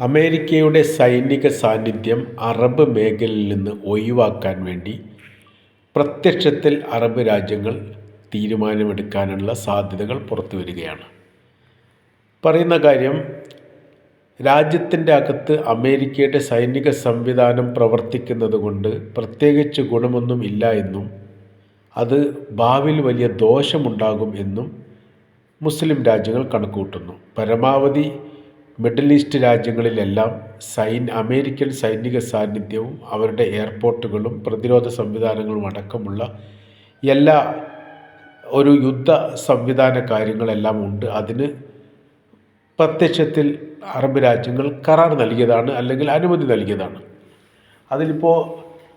അമേരിക്കയുടെ സൈനിക സാന്നിധ്യം അറബ് മേഖലയിൽ നിന്ന് ഒഴിവാക്കാൻ വേണ്ടി പ്രത്യക്ഷത്തിൽ അറബ് രാജ്യങ്ങൾ തീരുമാനമെടുക്കാനുള്ള സാധ്യതകൾ പുറത്തു വരികയാണ്. പറയുന്ന കാര്യം രാജ്യത്തിന്റെ അകത്ത് അമേരിക്കയുടെ സൈനിക സംവിധാനം പ്രവർത്തിക്കുന്നത് കൊണ്ട് പ്രത്യേകിച്ച് ഗുണമൊന്നും ഇല്ല എന്നും അത് ഭാവിയിൽ വലിയ ദോഷമുണ്ടാകും എന്നും മുസ്ലിം രാജ്യങ്ങൾ കണക്കുകൂട്ടുന്നു. പരമാവധി മിഡിൽ ഈസ്റ്റ് രാജ്യങ്ങളിലെല്ലാം സൈൻ അമേരിക്കൻ സൈനിക സാന്നിധ്യവും അവരുടെ എയർപോർട്ടുകളും പ്രതിരോധ സംവിധാനങ്ങളും അടക്കമുള്ള എല്ലാ ഒരു യുദ്ധ സംവിധാന കാര്യങ്ങളെല്ലാം ഉണ്ട്. അതിന് പ്രത്യക്ഷത്തിൽ അറബ് രാജ്യങ്ങൾ കരാർ നൽകിയതാണ് അല്ലെങ്കിൽ അനുമതി നൽകിയതാണ്. അതിലിപ്പോൾ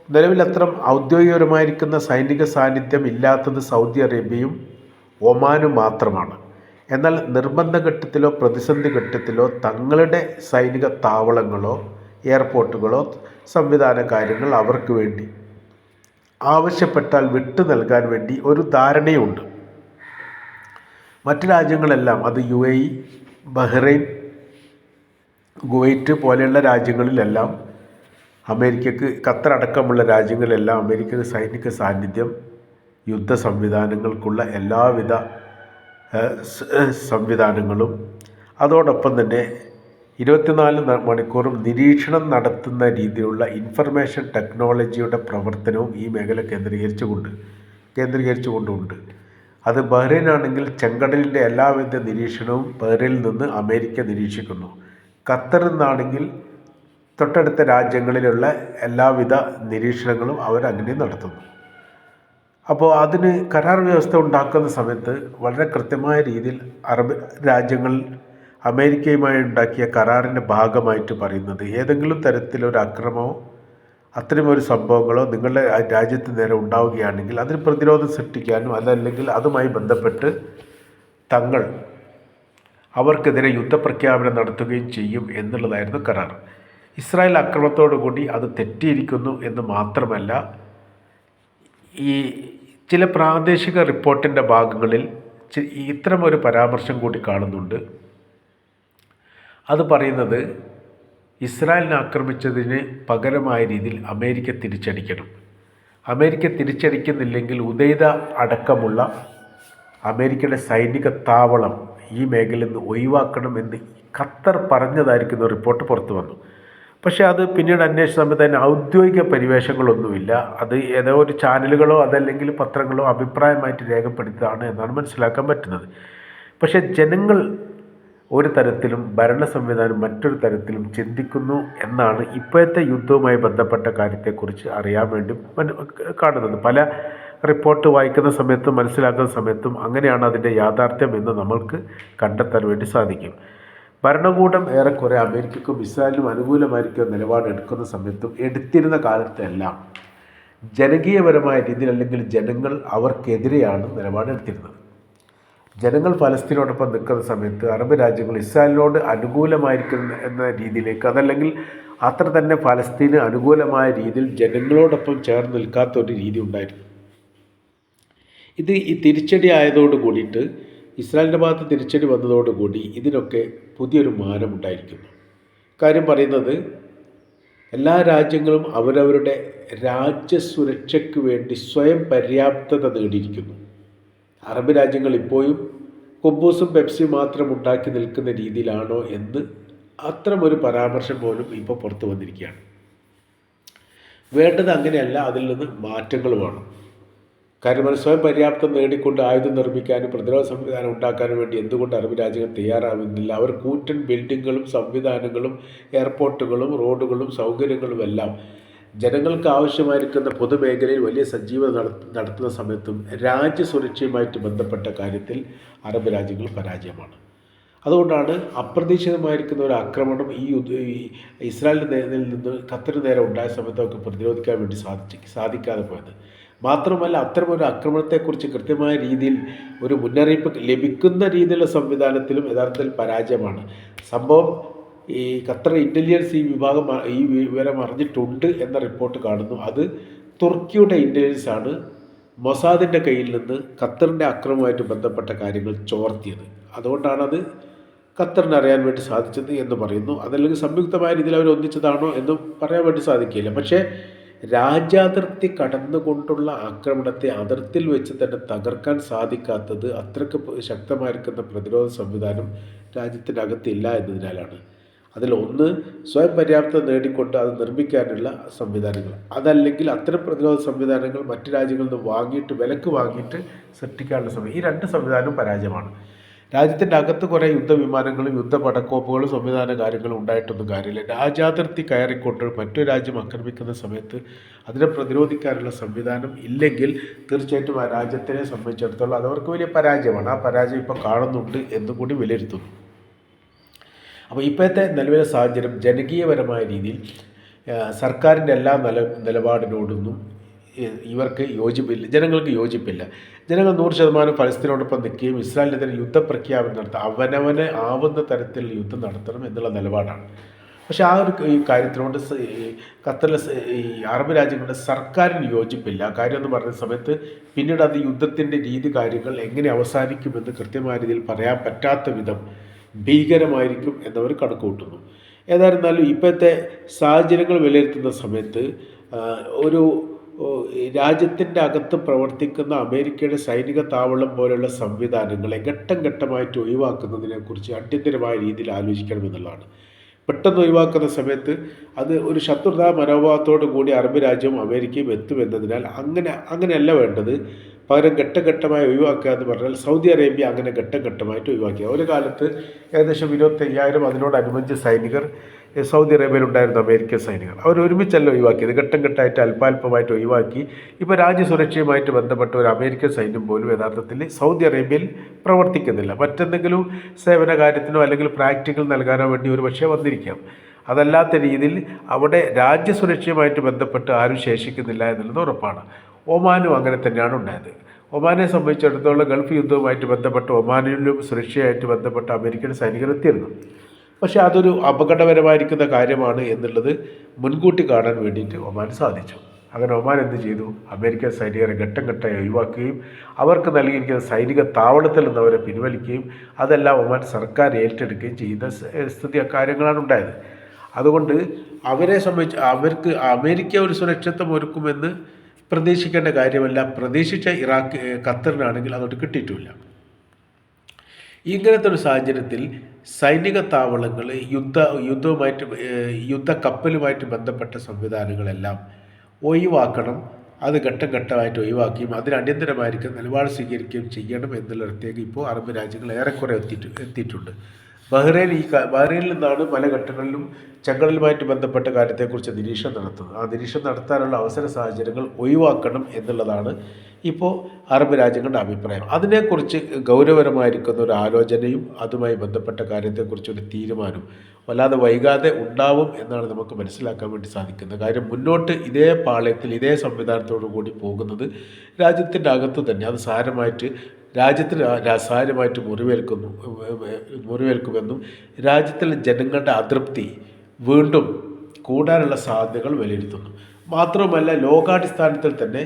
നിലവിലത്ര ഔദ്യോഗികപരമായിരിക്കുന്ന സൈനിക സാന്നിധ്യം ഇല്ലാത്തത് സൗദി അറേബ്യയും ഒമാനും മാത്രമാണ്. എന്നാൽ നിർബന്ധ ഘട്ടത്തിലോ പ്രതിസന്ധി ഘട്ടത്തിലോ തങ്ങളുടെ സൈനിക താവളങ്ങളോ എയർപോർട്ടുകളോ സംവിധാന കാര്യങ്ങൾ അവർക്ക് വേണ്ടി ആവശ്യപ്പെട്ടാൽ വിട്ടു നൽകാൻ വേണ്ടി ഒരു ധാരണയുണ്ട്. മറ്റ് രാജ്യങ്ങളെല്ലാം അത് U A E Bahrain Kuwait പോലെയുള്ള രാജ്യങ്ങളിലെല്ലാം അമേരിക്കക്ക് ഖത്തർ അടക്കമുള്ള രാജ്യങ്ങളിലെല്ലാം അമേരിക്കക്ക് സൈനിക സാന്നിധ്യം യുദ്ധ സംവിധാനങ്ങൾക്കുള്ള എല്ലാവിധ സംവിധാനങ്ങളും അതോടൊപ്പം തന്നെ ഇരുപത്തിനാല് മണിക്കൂറും നിരീക്ഷണം നടത്തുന്ന രീതിയിലുള്ള ഇൻഫർമേഷൻ ടെക്നോളജിയുടെ പ്രവർത്തനവും ഈ മേഖല കേന്ദ്രീകരിച്ചുകൊണ്ട് കേന്ദ്രീകരിച്ചുകൊണ്ടുണ്ട്. അത് ബഹ്റൈനാണെങ്കിൽ ചെങ്കടലിന്റെ എല്ലാവിധ നിരീക്ഷണവും ബഹ്റൈനിൽ നിന്ന് അമേരിക്ക നിരീക്ഷിക്കുന്നു. ഖത്തർ നിന്നാണെങ്കിൽ തൊട്ടടുത്ത രാജ്യങ്ങളിലുള്ള എല്ലാവിധ നിരീക്ഷണങ്ങളും അവരങ്ങനെ നടത്തുന്നു. അപ്പോൾ അതിന് കരാർ വ്യവസ്ഥ ഉണ്ടാക്കുന്ന സമയത്ത് വളരെ കൃത്യമായ രീതിയിൽ അറബ് രാജ്യങ്ങൾ അമേരിക്കയുമായി ഉണ്ടാക്കിയ കരാറിന്റെ ഭാഗമായിട്ട് പറയുന്നത് ഏതെങ്കിലും തരത്തിലൊരു അക്രമമോ അത്തരമൊരു സംഭവങ്ങളോ നിങ്ങളുടെ രാജ്യത്ത് നേരെ ഉണ്ടാവുകയാണെങ്കിൽ അതിന് പ്രതിരോധം സൃഷ്ടിക്കാനും അതല്ലെങ്കിൽ അതുമായി ബന്ധപ്പെട്ട് തങ്ങൾ അവർക്കെതിരെ യുദ്ധപ്രഖ്യാപനം നടത്തുകയും ചെയ്യും എന്നുള്ളതായിരുന്നു കരാർ. ഇസ്രായേൽ അക്രമത്തോടു കൂടി അത് തെറ്റിയിരിക്കുന്നു എന്ന് മാത്രമല്ല ഈ ചില പ്രാദേശിക റിപ്പോർട്ടിന്റെ ഭാഗങ്ങളിൽ ഇത്തരമൊരു പരാമർശം കൂടി കാണുന്നുണ്ട്. അത് പറയുന്നത് ഇസ്രായേലിനെ ആക്രമിച്ചതിന് പകരമായ രീതിയിൽ അമേരിക്ക തിരിച്ചടിക്കണം. അമേരിക്ക തിരിച്ചടിക്കുന്നില്ലെങ്കിൽ ഉദയത അടക്കമുള്ള അമേരിക്കയുടെ സൈനിക താവളം ഈ മേഖലയിൽ നിന്ന് ഒഴിവാക്കണം എന്ന് ഖത്തർ പറഞ്ഞതായിരിക്കുന്ന റിപ്പോർട്ട് പുറത്തു വന്നു. പക്ഷേ അത് പിന്നീട് അന്വേഷിച്ച സമയത്ത് അതിന് ഔദ്യോഗിക പരിവേഷങ്ങളൊന്നുമില്ല. അത് ഏതോ ഒരു ചാനലുകളോ അതല്ലെങ്കിൽ പത്രങ്ങളോ അഭിപ്രായമായിട്ട് രേഖപ്പെടുത്തിയതാണ് എന്നാണ് മനസ്സിലാക്കാൻ പറ്റുന്നത്. പക്ഷേ ജനങ്ങൾ ഒരു തരത്തിലും ഭരണ സംവിധാനം മറ്റൊരു തരത്തിലും ചിന്തിക്കുന്നു എന്നാണ് ഇപ്പോഴത്തെ യുദ്ധവുമായി ബന്ധപ്പെട്ട കാര്യത്തെക്കുറിച്ച് അറിയാൻ വേണ്ടി കാണുന്നത്. പല റിപ്പോർട്ട് വായിക്കുന്ന സമയത്തും മനസ്സിലാക്കുന്ന സമയത്തും അങ്ങനെയാണ് അതിന്റെ യാഥാർത്ഥ്യം എന്ന് നമ്മൾക്ക് കണ്ടെത്താൻ വേണ്ടി സാധിക്കും. ഭരണകൂടം ഏറെക്കുറെ അമേരിക്കക്കും ഇസ്രായേലിനും അനുകൂലമായിരിക്കും നിലപാടെടുക്കുന്ന സമയത്തും എടുത്തിരുന്ന കാലത്തെല്ലാം ജനകീയപരമായ രീതിയിൽ അല്ലെങ്കിൽ ജനങ്ങൾ അവർക്കെതിരെയാണ് നിലപാടെടുത്തിരുന്നത് ജനങ്ങൾ ഫലസ്തീനോടൊപ്പം നിൽക്കുന്ന സമയത്ത് അറബ് രാജ്യങ്ങൾ ഇസ്രായേലിനോട് അനുകൂലമായിരിക്കുന്ന എന്ന രീതിയിലേക്ക് അതല്ലെങ്കിൽ അത്ര തന്നെ ഫലസ്തീന് അനുകൂലമായ രീതിയിൽ ജനങ്ങളോടൊപ്പം ചേർന്ന് നിൽക്കാത്ത ഒരു രീതി ഉണ്ടായിരുന്നു. ഇത് ഈ തിരിച്ചടി ആയതോട് കൂടിയിട്ട് ഇസ്രായേലിന്റെ ഭാഗത്ത് തിരിച്ചടി വന്നതോടുകൂടി ഇതിനൊക്കെ പുതിയൊരു മാനമുണ്ടായിരിക്കുന്നു. കാര്യം പറയുന്നത് എല്ലാ രാജ്യങ്ങളും അവരവരുടെ രാജ്യസുരക്ഷയ്ക്ക് വേണ്ടി സ്വയം പര്യാപ്തത നേടിയിരിക്കുന്നു. അറബ് രാജ്യങ്ങൾ ഇപ്പോഴും കൊബൂസും പെപ്സിയും മാത്രം ഉണ്ടാക്കി നിൽക്കുന്ന രീതിയിലാണോ എന്ന് അത്തരമൊരു പരാമർശം പോലും ഇപ്പോൾ പുറത്തു വന്നിരിക്കുകയാണ്. വേണ്ടത് അങ്ങനെയല്ല അതിൽ നിന്ന് മാറ്റങ്ങൾ വേണം കാര്യം സ്വയം പര്യാപ്തം നേടിക്കൊണ്ട് ആയുധം നിർമ്മിക്കാനും പ്രതിരോധ സംവിധാനം ഉണ്ടാക്കാനും വേണ്ടി എന്തുകൊണ്ട് അറബ് രാജ്യങ്ങൾ തയ്യാറാവുന്നില്ല? അവർ കൂറ്റൻ ബിൽഡിങ്ങുകളും സംവിധാനങ്ങളും എയർപോർട്ടുകളും റോഡുകളും സൗകര്യങ്ങളും എല്ലാം ജനങ്ങൾക്ക് ആവശ്യമായിരിക്കുന്ന പൊതുമേഖലയിൽ വലിയ സജീവത നടത്തുന്ന സമയത്തും രാജ്യസുരക്ഷയുമായിട്ട് ബന്ധപ്പെട്ട കാര്യത്തിൽ അറബ് രാജ്യങ്ങൾ പരാജയമാണ്. അതുകൊണ്ടാണ് അപ്രതീക്ഷിതമായിരിക്കുന്ന ഒരു ആക്രമണം ഈ ഇസ്രായേലിന്റെ നിന്ന് ഖത്തറിന് നേരെ ഉണ്ടായ സമയത്ത് അവർക്ക് പ്രതിരോധിക്കാൻ വേണ്ടി സാധിക്കാതെ പോയത്. മാത്രമല്ല അത്തരമൊരു ആക്രമണത്തെക്കുറിച്ച് കൃത്യമായ രീതിയിൽ ഒരു മുന്നറിയിപ്പ് ലഭിക്കുന്ന രീതിയിലുള്ള സംവിധാനത്തിലും യഥാർത്ഥത്തിൽ പരാജയമാണ്. സംഭവം ഈ ഖത്തർ ഇന്റലിജൻസ് ഈ വിഭാഗം ഈ വിവരം അറിഞ്ഞിട്ടുണ്ട് എന്ന റിപ്പോർട്ട് കാണുന്നു. അത് തുർക്കിയുടെ ഇന്റലിജൻസ് ആണ് മൊസാദിന്റെ കയ്യിൽ നിന്ന് ഖത്തറിന്റെ അക്രമവുമായിട്ട് ബന്ധപ്പെട്ട കാര്യങ്ങൾ ചോർത്തിയത്. അതുകൊണ്ടാണത് ഖത്തറിന് അറിയാൻ വേണ്ടി സാധിച്ചത് എന്ന് പറയുന്നു. അതല്ലെങ്കിൽ സംയുക്തമായ രീതിയിൽ അവർ ഒന്നിച്ചതാണോ എന്ന് പറയാൻ വേണ്ടി സാധിക്കില്ല. പക്ഷേ രാജ്യാതിർത്തി കടന്നുകൊണ്ടുള്ള ആക്രമണത്തെ അതിർത്തിയിൽ വെച്ച് തന്നെ തകർക്കാൻ സാധിക്കാത്തത് അത്രയ്ക്ക് ശക്തമായിരിക്കുന്ന പ്രതിരോധ സംവിധാനം രാജ്യത്തിനകത്തില്ല എന്നതിനാലാണ്. അതിൽ ഒന്ന് സ്വയം പര്യാപ്തത നേടിക്കൊണ്ട് അത് നിർമ്മിക്കാനുള്ള സംവിധാനങ്ങൾ. അതല്ലെങ്കിൽ അത്തരം പ്രതിരോധ സംവിധാനങ്ങൾ മറ്റു രാജ്യങ്ങളിൽ നിന്ന് വാങ്ങിയിട്ട് വിലക്ക് വാങ്ങിയിട്ട് സൃഷ്ടിക്കാനുള്ള സമയം. ഈ രണ്ട് സംവിധാനവും പരാജയമാണ്. രാജ്യത്തിന്റെ അകത്ത് കുറേ യുദ്ധവിമാനങ്ങളും യുദ്ധപടക്കോപ്പുകളും സംവിധാന കാര്യങ്ങളും ഉണ്ടായിട്ടൊന്നും കാര്യമില്ല. രാജ്യാതിർത്തി കയറിക്കൊണ്ട് മറ്റൊരു രാജ്യം ആക്രമിക്കുന്ന സമയത്ത് അതിനെ പ്രതിരോധിക്കാനുള്ള സംവിധാനം ഇല്ലെങ്കിൽ തീർച്ചയായിട്ടും ആ രാജ്യത്തിനെ സംബന്ധിച്ചിടത്തോളം അത് അവർക്ക് വലിയ പരാജയമാണ്. ആ പരാജയം ഇപ്പോൾ കാണുന്നുണ്ട് എന്നും കൂടി വിലയിരുത്തുന്നു. അപ്പോൾ ഇപ്പോഴത്തെ നിലവിലെ സാഹചര്യം ജനകീയപരമായ രീതിയിൽ സർക്കാരിന്റെ എല്ലാ നില നിലപാടിനോടൊന്നും ഇവർക്ക് യോജിപ്പില്ല. ജനങ്ങൾക്ക് യോജിപ്പില്ല. ജനങ്ങൾ നൂറ് ശതമാനം ഫലസ്തീനോടൊപ്പം നിൽക്കുകയും ഇസ്രായേലിനെതിരെ യുദ്ധപ്രഖ്യാപനം നടത്തുക അവനവനെ ആവുന്ന തരത്തിൽ യുദ്ധം നടത്തണം എന്നുള്ള നിലപാടാണ്. പക്ഷേ ആ ഒരു ഈ കാര്യത്തിനോട് ഖത്തറിലെ ഈ അറബ് രാജ്യങ്ങളുടെ സർക്കാരിന് യോജിപ്പില്ല. കാര്യം എന്ന് പറഞ്ഞ സമയത്ത് പിന്നീട് അത് യുദ്ധത്തിന്റെ രീതി കാര്യങ്ങൾ എങ്ങനെ അവസാനിക്കുമെന്ന് കൃത്യമായ രീതിയിൽ പറയാൻ പറ്റാത്ത വിധം ഭീകരമായിരിക്കും എന്നവർ കണക്ക് കൂട്ടുന്നു ഏതായിരുന്നാലും ഇപ്പോഴത്തെ സാഹചര്യങ്ങൾ വിലയിരുത്തുന്ന സമയത്ത് ഒരു രാജ്യത്തിന്റെ അകത്ത് പ്രവർത്തിക്കുന്ന അമേരിക്കയുടെ സൈനിക താവളം പോലുള്ള സംവിധാനങ്ങളെ ഘട്ടം ഘട്ടമായിട്ട് ഒഴിവാക്കുന്നതിനെക്കുറിച്ച് അടിയന്തരമായ രീതിയിൽ ആലോചിക്കണമെന്നുള്ളതാണ് പെട്ടെന്ന് ഒഴിവാക്കുന്ന സമയത്ത് അത് ഒരു ശത്രുതാ മനോഭാവത്തോടു കൂടി അറബ് രാജ്യവും അമേരിക്കയും എത്തുമെന്നതിനാൽ അങ്ങനെ അങ്ങനെയല്ല വേണ്ടത്. പകരം ഘട്ടം ഘട്ടമായി ഒഴിവാക്കുക എന്ന് പറഞ്ഞാൽ സൗദി അറേബ്യ അങ്ങനെ ഘട്ടം ഘട്ടമായിട്ട് ഒഴിവാക്കുക ഒരു കാലത്ത് ഏകദേശം ഇരുപത്തയ്യായിരം അതിനോടനുബന്ധിച്ച് സൈനികർ സൗദി അറേബ്യയിലുണ്ടായിരുന്ന അമേരിക്കൻ സൈനികർ. അവർ ഒരുമിച്ചല്ല ഒഴിവാക്കിയത്. ഘട്ടം ഘട്ടമായിട്ട് അല്പാൽപമായിട്ട് ഒഴിവാക്കി. ഇപ്പോൾ രാജ്യസുരക്ഷയുമായിട്ട് ബന്ധപ്പെട്ട ഒരു അമേരിക്കൻ സൈന്യം പോലും യഥാർത്ഥത്തിൽ സൗദി അറേബ്യയിൽ പ്രവർത്തിക്കുന്നില്ല. മറ്റെന്തെങ്കിലും സേവന കാര്യത്തിനോ അല്ലെങ്കിൽ പ്രാക്ടിക്കൽ നൽകാനോ വേണ്ടി ഒരു പക്ഷേ വന്നിരിക്കാം. അതല്ലാത്ത രീതിയിൽ അവിടെ രാജ്യസുരക്ഷയുമായിട്ട് ബന്ധപ്പെട്ട് ആരും ശേഷിക്കുന്നില്ല എന്നുള്ളത് ഉറപ്പാണ്. ഒമാനും അങ്ങനെ തന്നെയാണ് ഉണ്ടായത്. ഒമാനെ സംബന്ധിച്ചിടത്തോളം ഗൾഫ് യുദ്ധവുമായിട്ട് ബന്ധപ്പെട്ട് ഒമാനിലും സുരക്ഷയായിട്ട് ബന്ധപ്പെട്ട് അമേരിക്കൻ സൈനികർ എത്തിയിരുന്നു. പക്ഷേ അതൊരു അപകടകരമായിരിക്കുന്ന കാര്യമാണ് എന്നുള്ളത് മുൻകൂട്ടി കാണാൻ വേണ്ടിയിട്ട് ഒമാൻ സാധിച്ചു. അങ്ങനെ ഒമാൻ എന്ത് ചെയ്തു? അമേരിക്കൻ സൈനികരെ ഘട്ടം ഘട്ടമായി ഒഴിവാക്കുകയും അവർക്ക് നൽകിയിരിക്കുന്ന സൈനിക താവളത്തിൽ നിന്ന് അവരെ പിൻവലിക്കുകയും അതെല്ലാം ഒമാൻ സർക്കാർ ഏറ്റെടുക്കുകയും ചെയ്ത സ്ഥിതി കാര്യങ്ങളാണ് ഉണ്ടായത്. അതുകൊണ്ട് അവരെ സംബന്ധിച്ച് അവർക്ക് അമേരിക്ക ഒരു സുരക്ഷിതത്വം ഒരുക്കുമെന്ന് പ്രതീക്ഷിക്കേണ്ട കാര്യമല്ല. പ്രതീക്ഷിച്ച ഇറാഖ് ഖത്തറിനാണെങ്കിൽ അങ്ങോട്ട് കിട്ടിയിട്ടുമില്ല ഇങ്ങനത്തെ ഒരു സാഹചര്യത്തിൽ സൈനിക താവളങ്ങൾ യുദ്ധ യുദ്ധവുമായിട്ട് യുദ്ധ കപ്പലുമായിട്ട് ബന്ധപ്പെട്ട സംവിധാനങ്ങളെല്ലാം ഒഴിവാക്കണം. അത് ഘട്ടം ഘട്ടമായിട്ട് ഒഴിവാക്കുകയും അതിന് അടിയന്തരമായിരിക്കും നിലപാട് സ്വീകരിക്കുകയും ചെയ്യണം എന്നുള്ള പ്രത്യേകം ഇപ്പോൾ അറബ് രാജ്യങ്ങൾ ഏറെക്കുറെ എത്തിയിട്ട് എത്തിയിട്ടുണ്ട്. ബഹ്റൈൻ ഈ ബഹ്റൈനിൽ നിന്നാണ് പല ഘട്ടങ്ങളിലും ചെങ്കടലുമായിട്ട് ബന്ധപ്പെട്ട കാര്യത്തെക്കുറിച്ച് നിരീക്ഷണം നടത്തുന്നത്. ആ നിരീക്ഷണം നടത്താനുള്ള അവസര സാഹചര്യങ്ങൾ ഒഴിവാക്കണം എന്നുള്ളതാണ് ഇപ്പോൾ അറബ് രാജ്യങ്ങളുടെ അഭിപ്രായം. അതിനെക്കുറിച്ച് ഗൗരവപരമായിരിക്കുന്ന ഒരു ആലോചനയും അതുമായി ബന്ധപ്പെട്ട കാര്യത്തെക്കുറിച്ച് ഒരു തീരുമാനം വല്ലാതെ വൈകാതെ ഉണ്ടാവും എന്നാണ് നമുക്ക് മനസ്സിലാക്കാൻ വേണ്ടി സാധിക്കുന്നത്. കാര്യം മുന്നോട്ട് ഇതേ പാളയത്തിൽ ഇതേ സംവിധാനത്തോടു കൂടി പോകുന്നത് രാജ്യത്തിന്റെ അകത്ത് തന്നെ. അത് സാരമായിട്ട് രാജ്യത്തിന് സാരമായിട്ട് മുറിവേൽക്കുന്നു മുറിവേൽക്കുമെന്നും രാജ്യത്തിലെ ജനങ്ങളുടെ അതൃപ്തി വീണ്ടും കൂടാനുള്ള സാധ്യതകൾ വിലയിരുത്തുന്നു. മാത്രവുമല്ല ലോകാടിസ്ഥാനത്തിൽ തന്നെ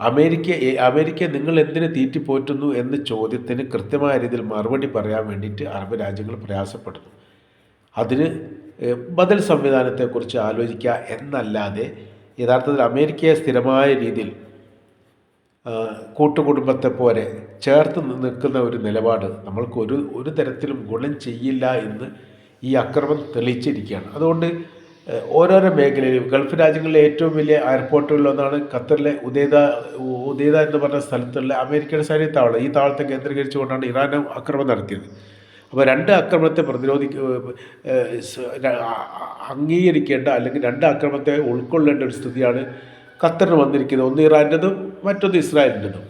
അമേരിക്ക അമേരിക്ക നിങ്ങൾ എന്തിനു തീറ്റിപ്പോറ്റുന്നു എന്ന ചോദ്യത്തിന് കൃത്യമായ രീതിയിൽ മറുപടി പറയാൻ വേണ്ടിയിട്ട് അറബ് രാജ്യങ്ങൾ പ്രയാസപ്പെടുന്നു. അതിന് ബദൽ സംവിധാനത്തെക്കുറിച്ച് ആലോചിക്കുക എന്നല്ലാതെ യഥാർത്ഥത്തിൽ അമേരിക്കയെ സ്ഥിരമായ രീതിയിൽ കൂട്ടുകുടുംബത്തെ പോലെ ചേർത്ത് നിൽക്കുന്ന ഒരു നിലപാട് നമ്മൾക്ക് ഒരു ഒരു തരത്തിലും ഗുണം ചെയ്യില്ല എന്ന് ഈ അക്രമം തെളിയിച്ചിരിക്കുകയാണ്. അതുകൊണ്ട് ഓരോരോ മേഖലയിലും ഗൾഫ് രാജ്യങ്ങളിലെ ഏറ്റവും വലിയ എയർപോർട്ടുകളിലൊന്നാണ് ഖത്തറിലെ ഉദേദ ഉദേദ എന്ന് പറഞ്ഞ സ്ഥലത്തുള്ള അമേരിക്കയുടെ സൈനിക താവളം ഈ താവളത്തെ കേന്ദ്രീകരിച്ചുകൊണ്ടാണ് ഇറാൻ ആക്രമണം നടത്തിയത്. അപ്പോൾ രണ്ട് ആക്രമണത്തെ പ്രതിരോധിക്ക അംഗീകരിക്കേണ്ട അല്ലെങ്കിൽ രണ്ട് ആക്രമണത്തെ ഉൾക്കൊള്ളേണ്ട ഒരു സ്ഥിതിയാണ് ഖത്തറിന് വന്നിരിക്കുന്നത്. ഒന്ന് ഇറാന്റെതും മറ്റൊന്ന് ഇസ്രായേലിന്റെതും.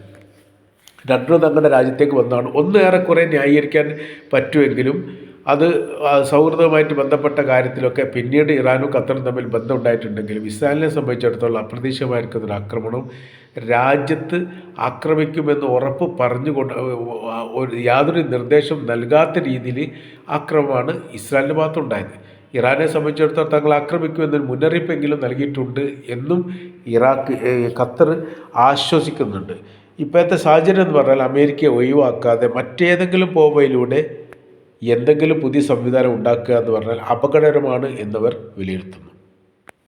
രണ്ടും തങ്ങളുടെ രാജ്യത്തേക്ക് വന്നതാണ്. ഒന്ന് ഏറെക്കുറെ ന്യായീകരിക്കാൻ പറ്റുമെങ്കിലും അത് സൗഹൃദവുമായിട്ട് ബന്ധപ്പെട്ട കാര്യത്തിലൊക്കെ പിന്നീട് ഇറാനും ഖത്തറും തമ്മിൽ ബന്ധമുണ്ടായിട്ടുണ്ടെങ്കിലും ഇസ്രായേലിനെ സംബന്ധിച്ചിടത്തോളം അപ്രതീക്ഷിതമായിരിക്കുന്ന ഒരു ആക്രമണവും രാജ്യത്ത് ആക്രമിക്കുമെന്ന് ഉറപ്പ് പറഞ്ഞുകൊണ്ട് ഒരു യാതൊരു നിർദ്ദേശം നൽകാത്ത രീതിയിൽ ആക്രമണമാണ് ഇസ്രായേലിന്റെ ഭാഗത്തുണ്ടായത് ഇറാനെ സംബന്ധിച്ചിടത്തോളം തങ്ങൾ ആക്രമിക്കുമെന്നൊരു മുന്നറിയിപ്പെങ്കിലും നൽകിയിട്ടുണ്ട് എന്നും ഇറാഖ് ഖത്തർ ആശ്വസിക്കുന്നുണ്ട്. ഇപ്പോഴത്തെ സാഹചര്യം എന്ന് പറഞ്ഞാൽ അമേരിക്കയെ ഒഴിവാക്കാതെ മറ്റേതെങ്കിലും പോവയിലൂടെ എന്തെങ്കിലും പുതിയ സംവിധാനം ഉണ്ടാക്കുക എന്ന് പറഞ്ഞാൽ അപകടകരമാണ് എന്നവർ വിലയിരുത്തുന്നു.